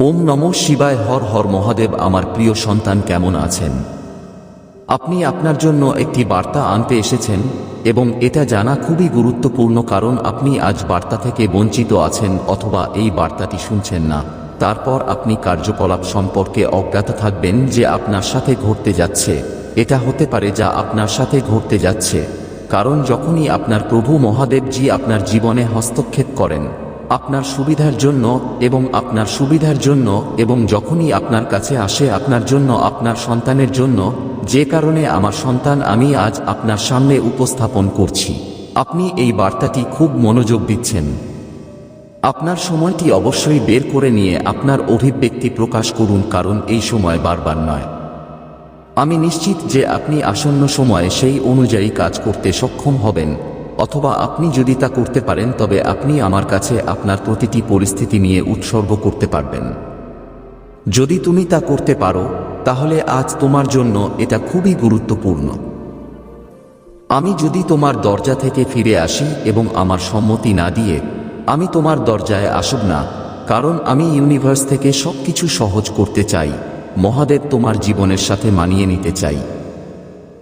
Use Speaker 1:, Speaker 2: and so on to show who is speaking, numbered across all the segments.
Speaker 1: ওম নম শিবায়, হর হর মহাদেব, আমার প্রিয় সন্তান, কেমন আছেন? আপনি আপনার জন্য একটি বার্তা আনতে এসেছেন, এবং এটা জানা খুবই গুরুত্বপূর্ণ কারণ আপনি আজ বার্তা থেকে বঞ্চিত আছেন, অথবা এই বার্তাটি শুনছেন না। তারপর আপনি কার্যকলাপ সম্পর্কে অজ্ঞাত থাকবেন যে আপনার সাথে ঘটতে যাচ্ছে। এটা হতে পারে যা আপনার সাথে ঘটতে যাচ্ছে। কারণ যখনই আপনার প্রভু মহাদেবজি আপনার জীবনে হস্তক্ষেপ করেন আপনার সুবিধার জন্য এবং আপনার সুবিধার জন্য এবং যখনই আপনার কাছে আসে আপনার জন্য, আপনার সন্তানের জন্য, যে কারণে আমার সন্তান আমি আজ আপনার সামনে উপস্থাপন করছি। আপনি এই বার্তাটি খুব মনোযোগ দিচ্ছেন। আপনার সময়টি অবশ্যই বের করে নিয়ে আপনার অভিব্যক্তি প্রকাশ করুন, কারণ এই সময় বারবার নয়। আমি নিশ্চিত যে আপনি আসন্ন সময়ে সেই অনুযায়ী কাজ করতে সক্ষম হবেন। অথবা আপনি যদি তা করতে পারেন, তবে আপনি আমার কাছে আপনার প্রতিটি পরিস্থিতি নিয়ে উৎসর্গ করতে পারবেন। যদি তুমি তা করতে পারো, তাহলে আজ তোমার জন্য এটা খুবই গুরুত্বপূর্ণ। আমি যদি তোমার দরজা থেকে ফিরে আসি এবং আমার সম্মতি না দিয়ে, আমি তোমার দরজায় আসব না, কারণ আমি ইউনিভার্স থেকে সবকিছু সহজ করতে চাই, মহাদেব তোমার জীবনের সাথে মানিয়ে নিতে চাই।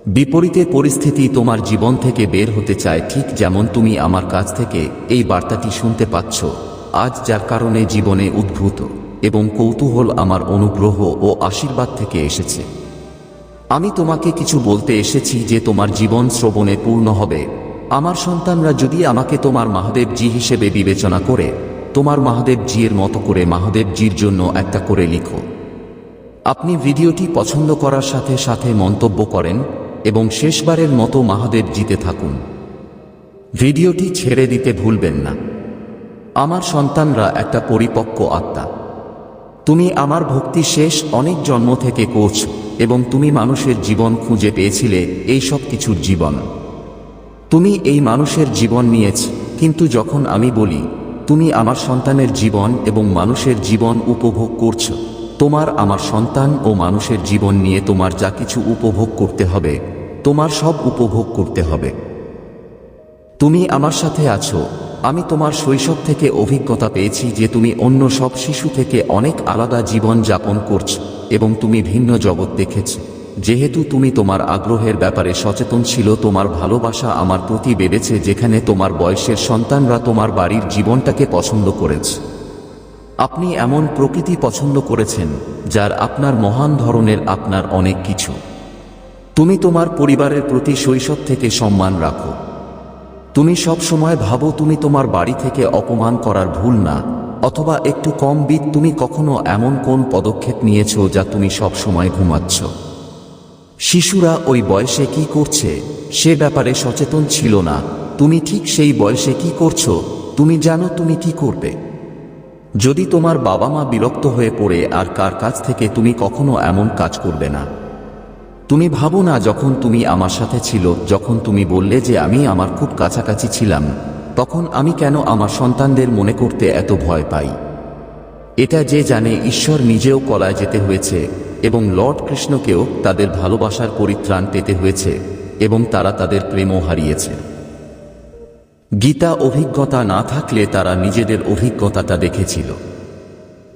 Speaker 1: বিপরীতে পরিস্থিতি তোমার জীবন থেকে বের হতে চায় ঠিক যেমন তুমি আমার কাছ থেকে এই বার্তাটি শুনতে পাচ্ছ। আজ যার কারণে জীবনে উদ্ভূত এবং কৌতূহল আমার অনুগ্রহ ও আশীর্বাদ থেকে এসেছে। আমি তোমাকে কিছু বলতে এসেছি যে তোমার জীবন শ্রবণে পূর্ণ হবে। আমার সন্তানরা যদি আমাকে তোমার মহাদেব জি হিসেবে বিবেচনা করে, তোমার মহাদেব জির মতো করে মহাদেব জির জন্য একটা করে লিখো। আপনি ভিডিওটি পছন্দ করার সাথে সাথে মন্তব্য করেন এবং শেষবারের মতো মহাদেব জিতে থাকুন। ভিডিওটি ছেড়ে দিতে ভুলবেন না। আমার সন্তানরা একটা পরিপক্ক আত্মা। তুমি আমার ভক্তি শেষ অনেক জন্ম থেকে কোচ এবং তুমি মানুষের জীবন খুঁজে পেয়েছিলে এই সব কিছুর জীবন। তুমি এই মানুষের জীবন নিয়েছ, কিন্তু যখন আমি বলি, তুমি আমার সন্তানের জীবন এবং মানুষের জীবন উপভোগ করছ, তোমার আমার সন্তান ও মানুষের জীবন নিয়ে তোমার যা কিছু উপভোগ করতে হবে তোমার সব উপভোগ করতে হবে। তুমি আমার সাথে আছো। আমি তোমার শৈশব থেকে অভিজ্ঞতা পেয়েছি যে তুমি অন্য সব শিশু থেকে অনেক আলাদা জীবন যাপন করছ এবং তুমি ভিন্ন জগৎ দেখেছ। যেহেতু তুমি তোমার আগ্রহের ব্যাপারে সচেতন ছিল, তোমার ভালোবাসা আমার প্রতি বেড়েছে, যেখানে তোমার বয়সের সন্তানরা তোমার বাড়ির জীবনটাকে পছন্দ করেছে। আপনি এমন প্রকৃতি পছন্দ করেছেন, যার আপনার মহান ধরনের আপনার অনেক কিছু। তুমি তোমার পরিবারের প্রতি শৈশব থেকে সম্মান রাখো। তুমি সব সময় ভাবো তুমি তোমার বাড়ি থেকে অপমান করার ভুল না, অথবা একটু কম বিদ তুমি কখনো এমন কোন পদক্ষেপ নিয়েছো যা তুমি সব সময় ঘুমাচ্ছ। শিশুরা ওই বয়সে কি করছে, সে ব্যাপারে সচেতন ছিল না। তুমি ঠিক সেই বয়সে কি করছ, তুমি জানো তুমি কি করবে। যদি তোমার বাবা মা বিরক্ত হয়ে পড়ে আর কার কাছ থেকে তুমি কখনো এমন কাজ করবে না তুমি ভাবো না যখন তুমি আমার সাথে ছিল, যখন তুমি বললে যে আমি আমার খুব কাছাকাছি ছিলাম, তখন আমি কেন আমার সন্তানদের মনে করতে এত ভয় পাই? এটা যে জানে ঈশ্বর নিজেও কলায় যেতে হয়েছে, এবং লর্ড কৃষ্ণকেও তাদের ভালোবাসার পরিত্রাণ পেতে হয়েছে, এবং তারা তাদের প্রেমও হারিয়েছে। গীতা অভিজ্ঞতা না থাকলে তারা নিজেদের অভিজ্ঞতাটা দেখেছিল।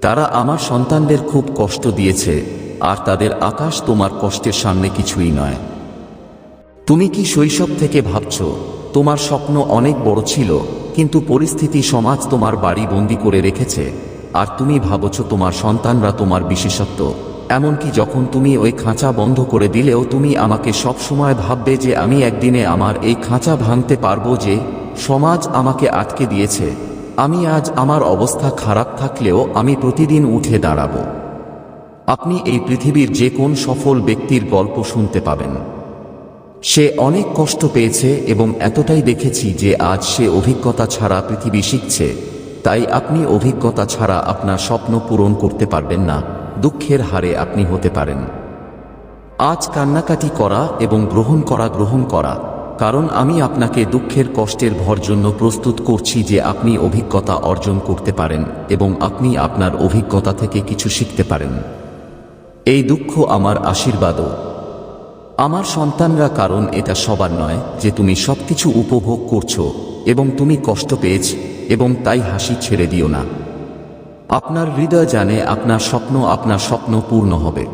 Speaker 1: তারা আমার সন্তানদের খুব কষ্ট দিয়েছে আর তাদের আকাশ তোমার কষ্টের সামনে কিছুই নয়। তুমি কি শৈশব থেকে ভাবছ, তোমার স্বপ্ন অনেক বড় ছিল, কিন্তু পরিস্থিতি সমাজ তোমার বাড়ি বন্দি করে রেখেছে, আর তুমি ভাবছ তোমার সন্তানরা তোমার বিশেষত্ব, এমনকি যখন তুমি ওই খাঁচা বন্ধ করে দিলেও তুমি আমাকে সব সময় ভাববে যে আমি একদিনে আমার এই খাঁচা ভাঙতে পারব যে, সমাজ আমাকে আটকে দিয়েছে, আমি আজ আমার অবস্থা খারাপ থাকলেও আমি প্রতিদিন উঠে দাঁড়াবো। আপনি এই পৃথিবীর যে কোন সফল ব্যক্তির গল্প শুনতে পাবেন। সে অনেক কষ্ট পেয়েছে এবং এতটাই দেখেছি যে আজ সে অভিজ্ঞতা ছাড়া পৃথিবী শিখছে, তাই আপনি অভিজ্ঞতা ছাড়া আপনার স্বপ্ন পূরণ করতে পারবেন না, দুঃখের হারে আপনি হতে পারেন। আজ কান্নাকাটি করা এবং গ্রহণ করা গ্রহণ করা, কারণ আমি আপনাকে দুঃখের কষ্টের ভর জন্য প্রস্তুত করছি যে আপনি অভিজ্ঞতা অর্জন করতে পারেন এবং আপনি আপনার অভিজ্ঞতা থেকে কিছু শিখতে পারেন। এই দুঃখ আমার আশীর্বাদও। আমার সন্তানরা কারণ এটা সবার নয় যে তুমি সবকিছু উপভোগ করছ এবং তুমি কষ্ট পেয়েছ এবং তাই হাসি ছেড়ে দিও না। আপনার হৃদয় জানে আপনার স্বপ্ন আপনার স্বপ্ন পূর্ণ হবে।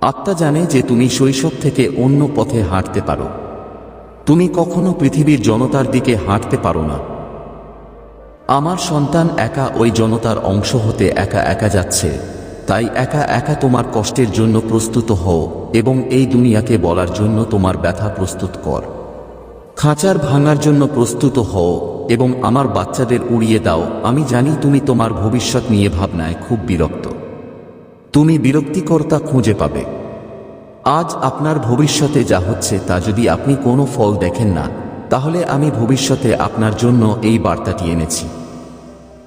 Speaker 1: আত্মা জানে যে তুমি শৈশব থেকে অন্য পথে হাঁটতে পারো। তুমি কখনো পৃথিবীর জনতার দিকে হাঁটতে পারো না। আমার সন্তান একা ওই জনতার অংশ হতে একা একা যাচ্ছে। তাই একা একা তোমার কষ্টের জন্য প্রস্তুত হও এবং এই দুনিয়াকে বলার জন্য তোমার ব্যথা প্রস্তুত কর। খাঁচার ভাঙার জন্য প্রস্তুত হও এবং আমার বাচ্চাদের উড়িয়ে দাও। আমি জানি তুমি তোমার ভবিষ্যৎ নিয়ে ভাবনায় খুব বিরক্ত। তুমি বিরক্তিকর্তা খুঁজে পাবে। আজ আপনার ভবিষ্যতে যা হচ্ছে তা যদি আপনি কোনো ফল দেখেন না, তাহলে আমি ভবিষ্যতে আপনার জন্য এই বার্তাটি এনেছি।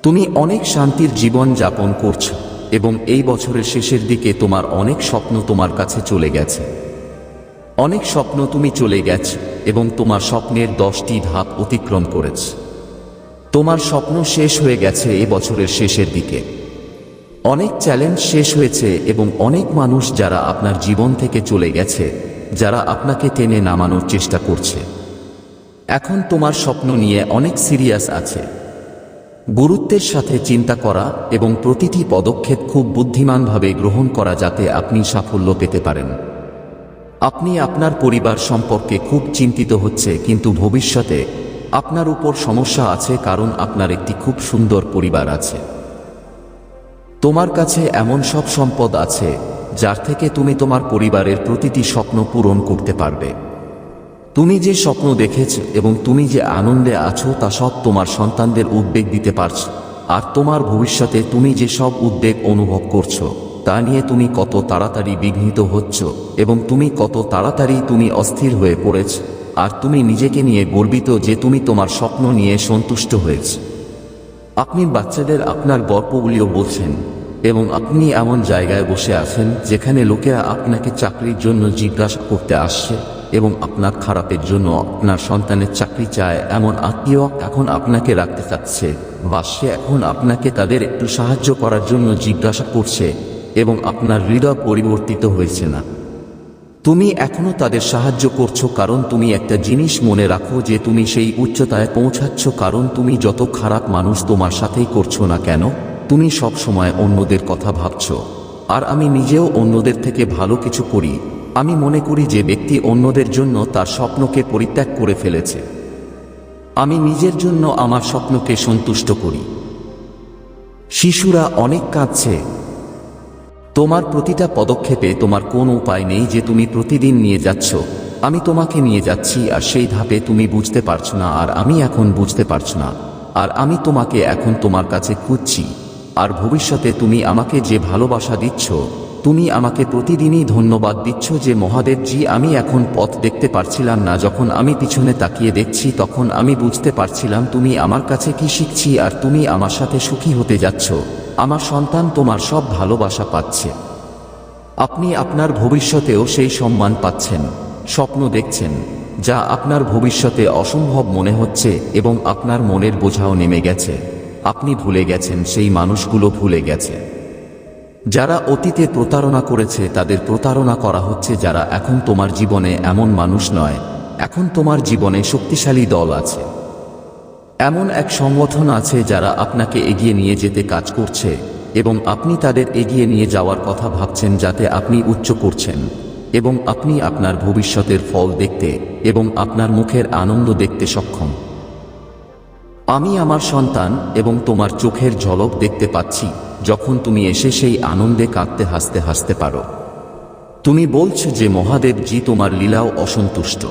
Speaker 1: তুমি অনেক শান্তির জীবন যাপন করছ। এবং এই বছরের শেষের দিকে তোমার অনেক স্বপ্ন তোমার কাছে চলে গেছে। অনেক স্বপ্ন তুমি চলে গেছ এবং তোমার স্বপ্নের দশটি ধাপ অতিক্রম করেছ। তোমার স্বপ্ন শেষ হয়ে গেছে এ বছরের শেষের দিকে। অনেক চ্যালেঞ্জ শেষ হয়েছে এবং অনেক মানুষ যারা আপনার জীবন থেকে চলে গেছে, যারা আপনাকে টেনে নামানোর চেষ্টা করছে। এখন তোমার স্বপ্ন নিয়ে অনেক সিরিয়াস আছে। গুরুত্বের সাথে চিন্তা করা এবং প্রতিটি পদক্ষেপ খুব বুদ্ধিমানভাবে গ্রহণ করা যাতে আপনি সাফল্য পেতে পারেন। আপনি আপনার পরিবার সম্পর্কে খুব চিন্তিত হচ্ছে, কিন্তু ভবিষ্যতে আপনার উপর সমস্যা আছে কারণ আপনার একটি খুব সুন্দর পরিবার আছে। তোমার কাছে এমন সব সম্পদ আছে, যার থেকে তুমি তোমার পরিবারের প্রতিটি স্বপ্ন পূরণ করতে পারবে। তুমি যে স্বপ্ন দেখেছ এবং তুমি যে আনন্দে আছো তা সব তোমার সন্তানদের উদ্বেগ দিতে পারছ। আর তোমার ভবিষ্যতে তুমি যে সব উদ্বেগ অনুভব করছ, তা নিয়ে তুমি কত তাড়াতাড়ি বিঘ্নিত হচ্ছ এবং তুমি কত তাড়াতাড়ি তুমি অস্থির হয়ে পড়েছ। আর তুমি নিজেকে নিয়ে গর্বিত যে তুমি তোমার স্বপ্ন নিয়ে সন্তুষ্ট হয়েছ। আপনি বাচ্চাদের আপনার গল্পগুলিও বলছেন এবং আপনি এমন জায়গায় বসে আছেন যেখানে লোকেরা আপনাকে চাকরির জন্য জিজ্ঞাসা করতে আসছে। এবং আপনার খারাপের জন্য আপনার সন্তানের চাকরি চায় এমন আত্মীয় এখন আপনাকে রাখতে চাচ্ছে বা সে এখন আপনাকে তাদের একটু সাহায্য করার জন্য জিজ্ঞাসা করছে এবং আপনার হৃদয় পরিবর্তিত হয়েছে না। তুমি এখনও তাদের সাহায্য করছ কারণ তুমি একটা জিনিস মনে রাখো যে তুমি সেই উচ্চতায় পৌঁছাচ্ছ কারণ তুমি যত খারাপ মানুষ তোমার সাথেই করছ না কেন? তুমি সব সময় অন্যদের কথা ভাবছ। আর আমি নিজেও অন্যদের থেকে ভালো কিছু করি। আমি মনে করি যে ব্যক্তি অন্যদের জন্য তার স্বপ্নকে পরিত্যাগ করে ফেলেছে। আমি নিজের জন্য আমার স্বপ্নকে সন্তুষ্ট করি। শিশুরা অনেক কাঁদছে। তোমার প্রতিটা পদক্ষেপে তোমার কোনো উপায় নেই যে তুমি প্রতিদিন নিয়ে যাচ্ছ। আমি তোমাকে নিয়ে যাচ্ছি আর সেই ধাপে তুমি বুঝতে পারছ না আর আমি এখন বুঝতে পারছ না। আর আমি তোমাকে এখন তোমার কাছে খুঁজছি। আর ভবিষ্যতে তুমি আমাকে যে ভালোবাসা দিচ্ছ তুমি আমাকে প্রতিদিনই ধন্যবাদ দিচ্ছ যে মহাদেবজি, আমি এখন পথ দেখতে পারছিলাম না। যখন আমি পিছনে তাকিয়ে দেখছি, তখন আমি বুঝতে পারছিলাম তুমি আমার কাছে কি শিখছি আর তুমি আমার সাথে সুখী হতে যাচ্ছ। আমার সন্তান তোমার সব ভালোবাসা পাচ্ছে। আপনি আপনার ভবিষ্যতেও সেই সম্মান পাচ্ছেন, স্বপ্ন দেখছেন, যা আপনার ভবিষ্যতে অসম্ভব মনে হচ্ছে এবং আপনার মনের বোঝাও নেমে গেছে। আপনি ভুলে গেছেন, সেই মানুষগুলো ভুলে গেছে। যারা অতীতে প্রতারণা করেছে, তাদের প্রতারণা করা হচ্ছে যারা এখন তোমার জীবনে এমন মানুষ নয়, এখন তোমার জীবনে শক্তিশালী দল আছে। এমন এক সংগঠন আছে যারা আপনাকে এগিয়ে নিয়ে যেতে কাজ করছে এবং আপনি তাদের এগিয়ে নিয়ে যাওয়ার কথা ভাবছেন যাতে আপনি উচ্চ করছেন এবং আপনি আপনার ভবিষ্যতের ফল দেখতে এবং আপনার মুখের আনন্দ দেখতে সক্ষম। আমি আমার সন্তান এবং তোমার চোখের ঝলক দেখতে পাচ্ছি। যখন তুমি এসে সেই আনন্দে কাঁদতে হাসতে হাসতে পারো। তুমি বলছো যে মহাদেবজি তোমার লীলাও অসন্তুষ্ট।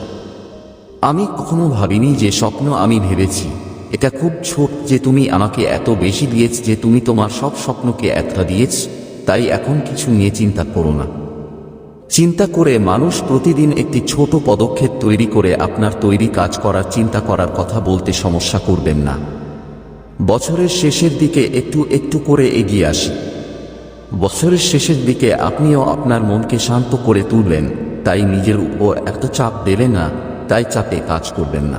Speaker 1: আমি কখনো ভাবিনি যে স্বপ্ন আমি ভেবেছি। এটা খুব ছোট যে তুমি আমাকে এত বেশি দিয়েছ যে তুমি তোমার সব স্বপ্নকে একটা দিয়েছ, তাই এখন কিছু নিয়ে চিন্তা করো না। চিন্তা করে মানুষ প্রতিদিন একটি ছোট পদক্ষেপ তৈরি করে আপনার তৈরি কাজ করার, চিন্তা করার কথা বলতে সমস্যা করবেন না। বছরের শেষের দিকে একটু একটু করে এগিয়ে আসি। বছরের শেষের দিকে আপনিও আপনার মনকে শান্ত করে তুলবেন, তাই নিজের উপর এত চাপ দেবেন না, তাই চাপে কাজ করবেন না।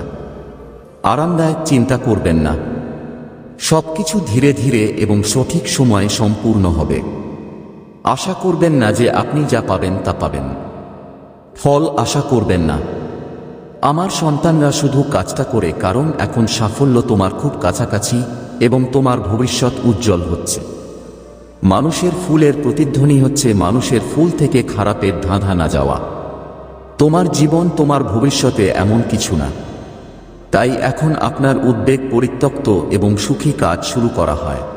Speaker 1: আরামদায়ক চিন্তা করবেন না। সবকিছু ধীরে ধীরে এবং সঠিক সময়ে সম্পূর্ণ হবে। আশা করবেন না যে আপনি যা পাবেন তা পাবেন। ফল আশা করবেন না। আমার সন্তানরা শুধু কাজটা করে, কারণ এখন সাফল্য তোমার খুব কাছাকাছি এবং তোমার ভবিষ্যৎ উজ্জ্বল হচ্ছে। মানুষের ফুলের প্রতিধ্বনি হচ্ছে মানুষের ফুল থেকে খারাপের ধাঁধা না যাওয়া। তোমার জীবন, তোমার ভবিষ্যতে এমন কিছু না। তাই এখন আপনার উদ্বেগ পরিত্যক্ত এবং সুখী কাজ শুরু করা হয়।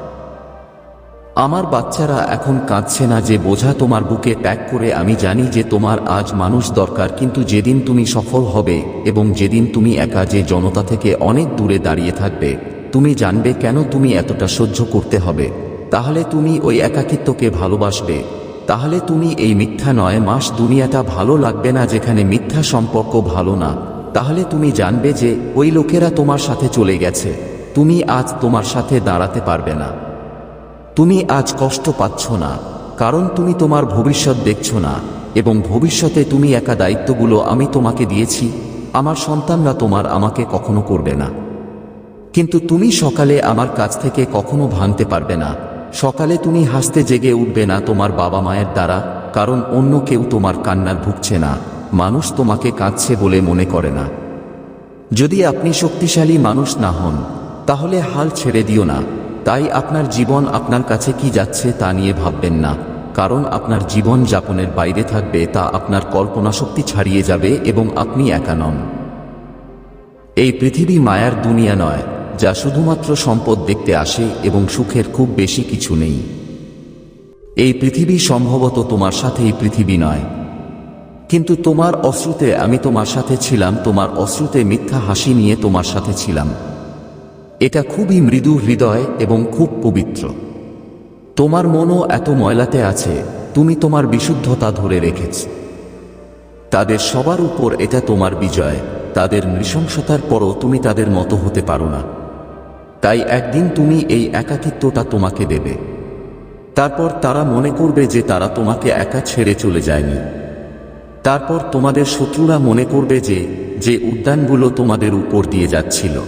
Speaker 1: আমার বাচ্চারা এখন কাঁদছে না যে বোঝা তোমার বুকে প্যাক করে আমি জানি যে তোমার আজ মানুষ দরকার, কিন্তু যেদিন তুমি সফল হবে এবং যেদিন তুমি একা যে জনতা থেকে অনেক দূরে দাঁড়িয়ে থাকবে, তুমি জানবে কেন তুমি এতটা সহ্য করতে হবে। তাহলে তুমি ওই একাকিত্বকে ভালোবাসবে। তাহলে তুমি এই মিথ্যা নয় মাস দুনিয়াটা ভালো লাগবে না যেখানে মিথ্যা সম্পর্ক ভালো না। তাহলে তুমি জানবে যে ওই লোকেরা তোমার সাথে চলে গেছে। তুমি আজ তোমার সাথে দাঁড়াতে পারবে না। তুমি আজ কষ্ট পাচ্ছ না, কারণ তুমি তোমার ভবিষ্যৎ দেখছ না, এবং ভবিষ্যতে তুমি একা দায়িত্বগুলো আমি তোমাকে দিয়েছি, আমার সন্তানরা তোমার আমাকে কখনো করবে না। কিন্তু তুমি সকালে আমার কাছ থেকে কখনো ভাঙতে পারবে না, সকালে তুমি হাসতে জেগে উঠবে না তোমার বাবা মায়ের দ্বারা, কারণ অন্য কেউ তোমার কান্নার ভুগছে না, মানুষ তোমাকে কাঁদছে বলে মনে করে না। যদি আপনি শক্তিশালী মানুষ না হন, তাহলে হাল ছেড়ে দিও না তাই আপনার জীবন আপনার কাছে কি যাচ্ছে তা নিয়ে ভাববেন না। কারণ আপনার জীবন যাপনের বাইরে থাকবে তা আপনার কল্পনা শক্তি ছাড়িয়ে যাবে এবং আপনি একা নন। এই পৃথিবী মায়ার দুনিয়া নয়, যা শুধুমাত্র সম্পদ দেখতে আসে এবং সুখের খুব বেশি কিছু নেই। এই পৃথিবী সম্ভবত তোমার সাথে এই পৃথিবী নয়। কিন্তু তোমার অশ্রুতে আমি তোমার সাথে ছিলাম, তোমার অশ্রুতে মিথ্যা হাসি নিয়ে তোমার সাথে ছিলাম। এটা খুবই মৃদু হৃদয় এবং খুব পবিত্র। তোমার মনও এত ময়লাতে আছে, তুমি তোমার বিশুদ্ধতা ধরে রেখেছ। তাদের সবার উপর এটা তোমার বিজয়, তাদের নৃশংসতার পরও তুমি তাদের মতো হতে পারো না। তাই একদিন তুমি এই একাকিত্বটা তোমাকে দেবে। তারপর তারা মনে করবে যে তারা তোমাকে একা ছেড়ে চলে যায়নি। তারপর তোমাদের শত্রুরা মনে করবে যে যে উদ্যানগুলো তোমাদের উপর দিয়ে যাচ্ছিল।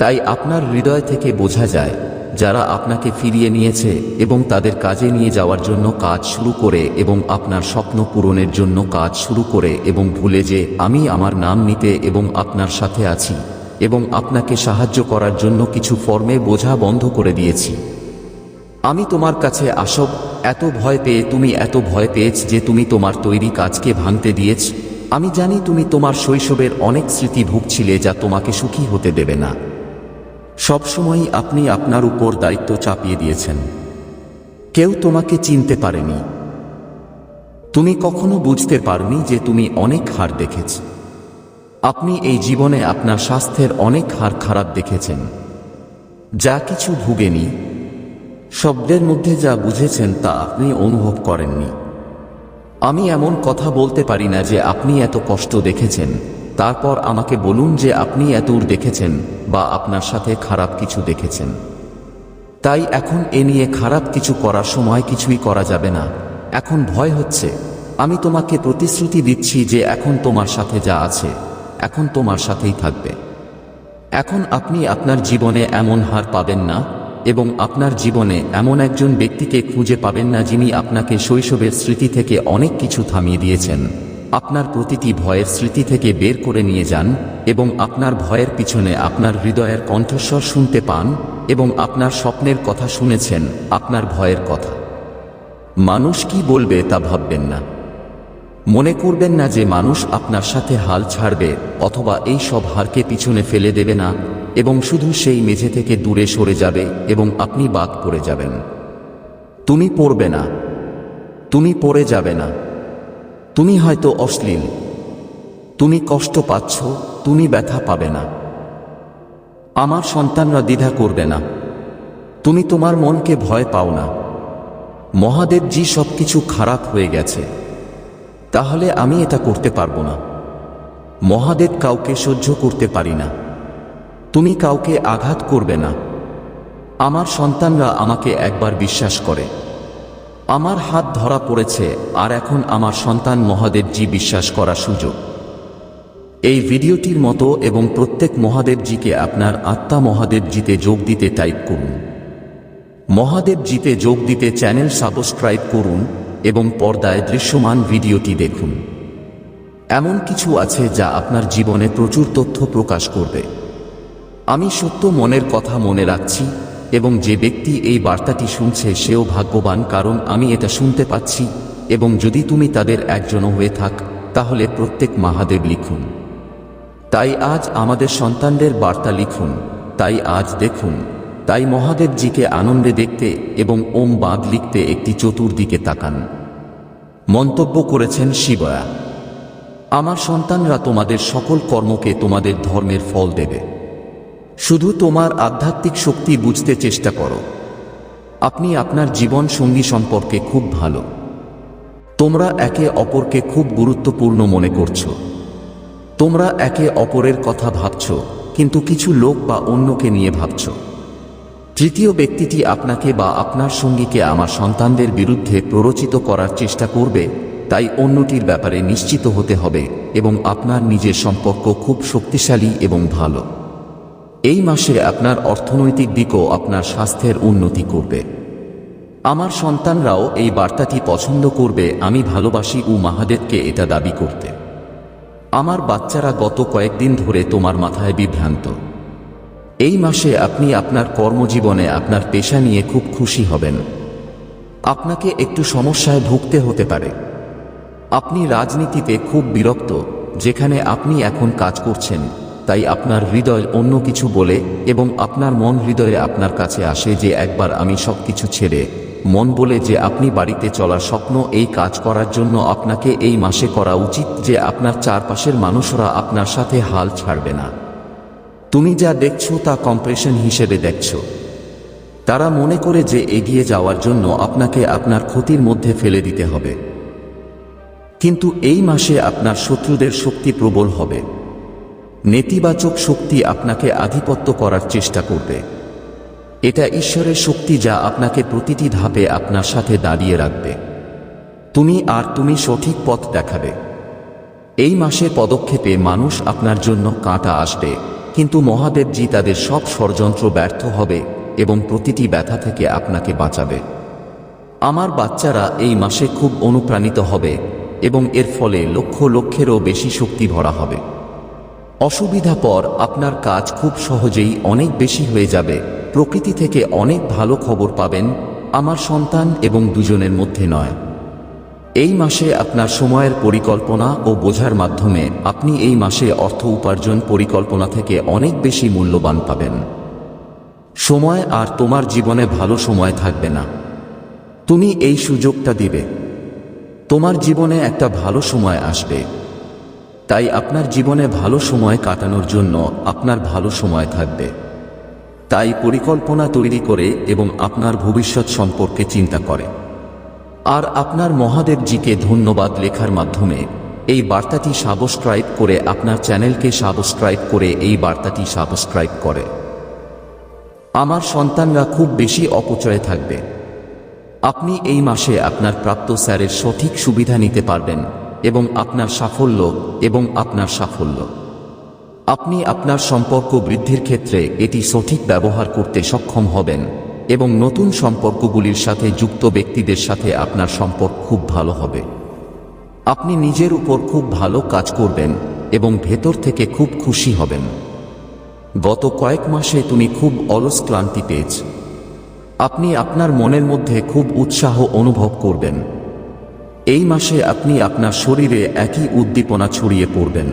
Speaker 1: তাই আপনার হৃদয় থেকে বোঝা যায়, যারা আপনাকে ফিরিয়ে নিয়েছে এবং তাদের কাজে নিয়ে যাওয়ার জন্য কাজ শুরু করে এবং আপনার স্বপ্ন পূরণের জন্য কাজ শুরু করে এবং ভুলে যে, আমি আমার নাম নিতে এবং আপনার সাথে আছি এবং আপনাকে সাহায্য করার জন্য কিছু ফর্মে বোঝা বন্ধ করে দিয়েছি। আমি তোমার কাছে আসব, এত ভয় পেয়ে তুমি এত ভয় পেয়েছ যে তুমি তোমার তৈরি কাজকে ভাঙতে দিয়েছ। আমি জানি তুমি তোমার শৈশবের অনেক স্মৃতি ভুগছিলে যা তোমাকে সুখী হতে দেবে না। সবসময়ই আপনি আপনার উপর দায়িত্ব চাপিয়ে দিয়েছেন। কেউ তোমাকে চিনতে পারেনি। তুমি কখনো বুঝতে পারনি যে তুমি অনেক হার দেখেছ। আপনি এই জীবনে আপনার স্বাস্থ্যের অনেক হার খারাপ দেখেছেন। যা কিছু ভুগেনি, শব্দের মধ্যে যা বুঝেছেন তা আপনি অনুভব করেননি। আমি এমন কথা বলতে পারি না যে আপনি এত কষ্ট দেখেছেন। তারপর আমাকে বলুন যে আপনি এতদূর দেখেছেন বা আপনার সাথে খারাপ কিছু দেখেছেন। তাই এখন এ নিয়ে খারাপ কিছু করার সময় কিছুই করা যাবে না। এখন ভয় হচ্ছে। আমি তোমাকে প্রতিশ্রুতি দিচ্ছি যে এখন তোমার সাথে যা আছে, এখন তোমার সাথেই থাকবে। এখন আপনি আপনার জীবনে এমন হার পাবেন না এবং আপনার জীবনে এমন একজন ব্যক্তিকে খুঁজে পাবেন না যিনি আপনাকে শৈশবের স্মৃতি থেকে অনেক কিছু থামিয়ে দিয়েছেন। আপনার প্রতিটি ভয়ের স্মৃতি থেকে বের করে নিয়ে যান এবং আপনার ভয়ের পিছনে আপনার হৃদয়ের কণ্ঠস্বর শুনতে পান এবং আপনার স্বপ্নের কথা শুনেছেন আপনার ভয়ের কথা। মানুষ কি বলবে তা ভাববেন না। মনে করবেন না যে মানুষ আপনার সাথে হাল ছাড়বে অথবা এই সব হারকে পিছনে ফেলে দেবে না এবং শুধু সেই মেঝে থেকে দূরে সরে যাবে এবং আপনি বাদ পড়ে যাবেন। তুমি পড়বে না। তুমি পড়ে যাবে না। তুমি হয়তো অশ্লীল। তুমি কষ্ট পাচ্ছ, তুমি ব্যথা পাবে না। আমার সন্তানরা দ্বিধা করবে না। তুমি তোমার মনকে ভয় পাও না। মহাদেবজি সব কিছু খারাপ হয়ে গেছে। তাহলে আমি এটা করতে পারব না। মহাদেব কাউকে সহ্য করতে পারি না। তুমি কাউকে আঘাত করবে না। আমার সন্তানরা আমাকে একবার বিশ্বাস করে। আমার হাত ধরা পড়েছে, আর এখন আমার সন্তান মহাদেবজি বিশ্বাস করা সুযোগ। এই ভিডিওটির মতো এবং প্রত্যেক মহাদেবজিকে আপনার আত্মা মহাদেবজিতে যোগ দিতে টাইপ করুন। মহাদেবজিতে যোগ দিতে চ্যানেল সাবস্ক্রাইব করুন এবং পর্দায় দৃশ্যমান ভিডিওটি দেখুন। এমন কিছু আছে যা আপনার জীবনে প্রচুর তথ্য প্রকাশ করবে। আমি সত্য মনের কথা মনে রাখছি এবং যে ব্যক্তি এই বার্তাটি শুনছে সেও ভাগ্যবান, কারণ আমি এটা শুনতে পাচ্ছি। এবং যদি তুমি তাদের একজনও হয়ে থাক, তাহলে প্রত্যেক মহাদেব লিখুন। তাই আজ আমাদের সন্তানদের বার্তা লিখুন। তাই আজ দেখুন, তাই মহাদেবজিকে আনন্দে দেখতে এবং ওম বাঁধ লিখতে একটি চতুর্দিকে তাকান। মন্তব্য করেছেন শিবয়া, আমার সন্তানরা তোমাদের সকল কর্মকে তোমাদের ধর্মের ফল দেবে। শুধু তোমার আধ্যাত্মিক শক্তি বুঝতে চেষ্টা করো। আপনি আপনার জীবন সঙ্গী সম্পর্কে খুব ভালো। তোমরা একে অপরকে খুব গুরুত্বপূর্ণ মনে করছ। তোমরা একে অপরের কথা ভাবছ, কিন্তু কিছু লোক বা অন্যকে নিয়ে ভাবছ। তৃতীয় ব্যক্তিটি আপনাকে বা আপনার সঙ্গীকে আমার সন্তানদের বিরুদ্ধে প্ররোচিত করার চেষ্টা করবে, তাই অন্যটির ব্যাপারে নিশ্চিত হতে হবে এবং আপনার নিজের সম্পর্ক খুব শক্তিশালী এবং ভালো। এই মাসে আপনার অর্থনৈতিক দিকও আপনার স্বাস্থ্যের উন্নতি করবে। আমার সন্তানরাও এই বার্তাটি পছন্দ করবে, আমি ভালোবাসি ও মাহাদেবকে এটা দাবি করতে। আমার বাচ্চারা গত কয়েকদিন ধরে তোমার মাথায় বিভ্রান্ত। এই মাসে আপনি আপনার কর্মজীবনে আপনার পেশা নিয়ে খুব খুশি হবেন। আপনাকে একটু সমস্যায় ভুগতে হতে পারে। আপনি রাজনীতিতে খুব বিরক্ত, যেখানে আপনি এখন কাজ করছেন। তাই আপনার হৃদয় অন্য কিছু বলে এবং আপনার মন হৃদয়ে আপনার কাছে আসে যে একবার আমি সব কিছু ছেড়ে, মন বলে যে আপনি বাড়িতে চলার স্বপ্ন এই কাজ করার জন্য আপনাকে এই মাসে করা উচিত যে আপনার চারপাশের মানুষরা আপনার সাথে হাল ছাড়বে না। তুমি যা দেখছ তা কম্প্রেশন হিসেবে দেখছ। তারা মনে করে যে এগিয়ে যাওয়ার জন্য আপনাকে আপনার ক্ষতির মধ্যে ফেলে দিতে হবে। কিন্তু এই মাসে আপনার শত্রুদের শক্তি প্রবল হবে। নেতিবাচক শক্তি আপনাকে আধিপত্য করার চেষ্টা করবে। এটা ঈশ্বরের শক্তি যা আপনাকে প্রতিটি ধাপে আপনার সাথে দাঁড়িয়ে রাখবে। তুমি আর তুমি সঠিক পথ দেখাবে। এই মাসে পদক্ষেপে মানুষ আপনার জন্য কাঁটা আসবে, কিন্তু মহাদেবজি তাদের সব ষড়যন্ত্র ব্যর্থ হবে এবং প্রতিটি ব্যথা থেকে আপনাকে বাঁচাবে। আমার বাচ্চারা এই মাসে খুব অনুপ্রাণিত হবে এবং এর ফলে লক্ষ লক্ষেরও বেশি শক্তি ভরা হবে। অসুবিধা পর আপনার কাজ খুব সহজেই অনেক বেশি হয়ে যাবে। প্রকৃতি থেকে অনেক ভালো খবর পাবেন, আমার সন্তান এবং দুজনের মধ্যে নয়। এই মাসে আপনার সময়ের পরিকল্পনা ও বোঝার মাধ্যমে আপনি এই মাসে অর্থ উপার্জন পরিকল্পনা থেকে অনেক বেশি মূল্যবান পাবেন। সময় আর তোমার জীবনে ভালো সময় থাকবে না। তুমি এই সুযোগটা দিবে। তোমার জীবনে একটা ভালো সময় আসবে। তাই আপনার জীবনে ভালো সময় কাটানোর জন্য আপনার ভালো সময় থাকবে। তাই পরিকল্পনা তৈরি করে এবং আপনার ভবিষ্যৎ সম্পর্কে চিন্তা করে। আর আপনার মহাদেবজিকে ধন্যবাদ লেখার মাধ্যমে এই বার্তাটি সাবস্ক্রাইব করে আপনার চ্যানেলকে সাবস্ক্রাইব করে এই বার্তাটি সাবস্ক্রাইব করে। আমার সন্তানরা খুব বেশি অপচয়ে থাকবে। আপনি এই মাসে আপনার প্রাপ্ত স্যারের সঠিক সুবিধা নিতে পারবেন। এবং আপনার সাফল্য এবং আপনার সাফল্য। আপনি আপনার সম্পর্ক বৃদ্ধির ক্ষেত্রে এটি সঠিক ব্যবহার করতে সক্ষম হবেন এবং নতুন সম্পর্কগুলির সাথে যুক্ত ব্যক্তিদের সাথে আপনার সম্পর্ক খুব ভালো হবে। আপনি নিজের উপর খুব ভালো কাজ করবেন এবং ভেতর থেকে খুব খুশি হবেন। গত কয়েক মাসে তুমি খুব অলস ক্লান্তি পেয়েছ। আপনি আপনার মনের মধ্যে খুব উৎসাহ অনুভব করবেন। এই মাসে আপনি আপনার শরীরে একই উদ্দীপনা ছড়িয়ে পড়বেন।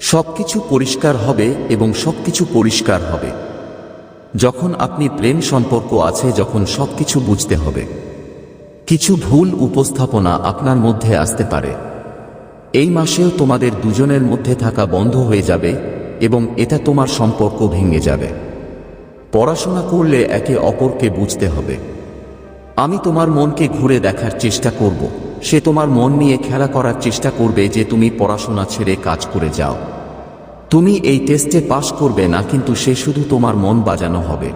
Speaker 1: সবকিছু পরিষ্কার হবে এবং সবকিছু পরিষ্কার হবে। যখন আপনি প্রেম সম্পর্ক আছে, যখন সবকিছু বুঝতে হবে। কিছু ভুল উপস্থাপনা আপনার মধ্যে আসতে পারে। এই মাসেও তোমাদের দুজনের মধ্যে থাকা বন্ধ হয়ে যাবে এবং এটা তোমার সম্পর্ক ভেঙে যাবে। পড়াশোনা করলে একে অপরকে বুঝতে হবে। আমি তোমার মনকে ঘুরে দেখার চেষ্টা করব। সে তোমার মন নিয়ে খেলা করার চেষ্টা করবে যে তুমি পড়াশোনা ছেড়ে কাজ করে যাও। তুমি এই টেস্টে পাশ করবে না, কিন্তু সে শুধু তোমার মন বাজানো হবে।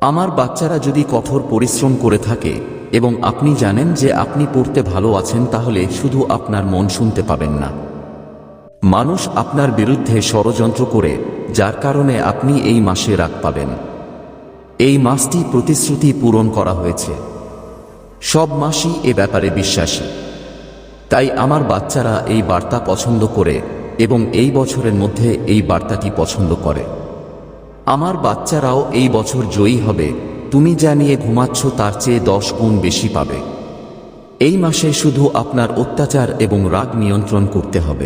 Speaker 1: আমার বাচ্চারা যদি কঠোর পরিশ্রম করে থাকে, এবং আপনি জানেন যে আপনি পড়তে ভালো আছেন, তাহলে শুধু আপনার মন শুনতে পাবেন না। মানুষ আপনার বিরুদ্ধে ষড়যন্ত্র করে, যার কারণে আপনি এই মাসে রাগ পাবেন। এই মাসটি প্রতিশ্রুতি পূরণ করা হয়েছে। সব মাসই এ ব্যাপারে বিশ্বাসী। তাই আমার বাচ্চারা এই বার্তা পছন্দ করে এবং এই বছরের মধ্যে এই বার্তাটি পছন্দ করে। আমার বাচ্চারাও এই বছর জয়ী হবে, তুমি যা নিয়ে ঘুমাচ্ছ তার চেয়ে দশ গুণ বেশি পাবে। এই মাসে শুধু আপনার অত্যাচার এবং রাগ নিয়ন্ত্রণ করতে হবে।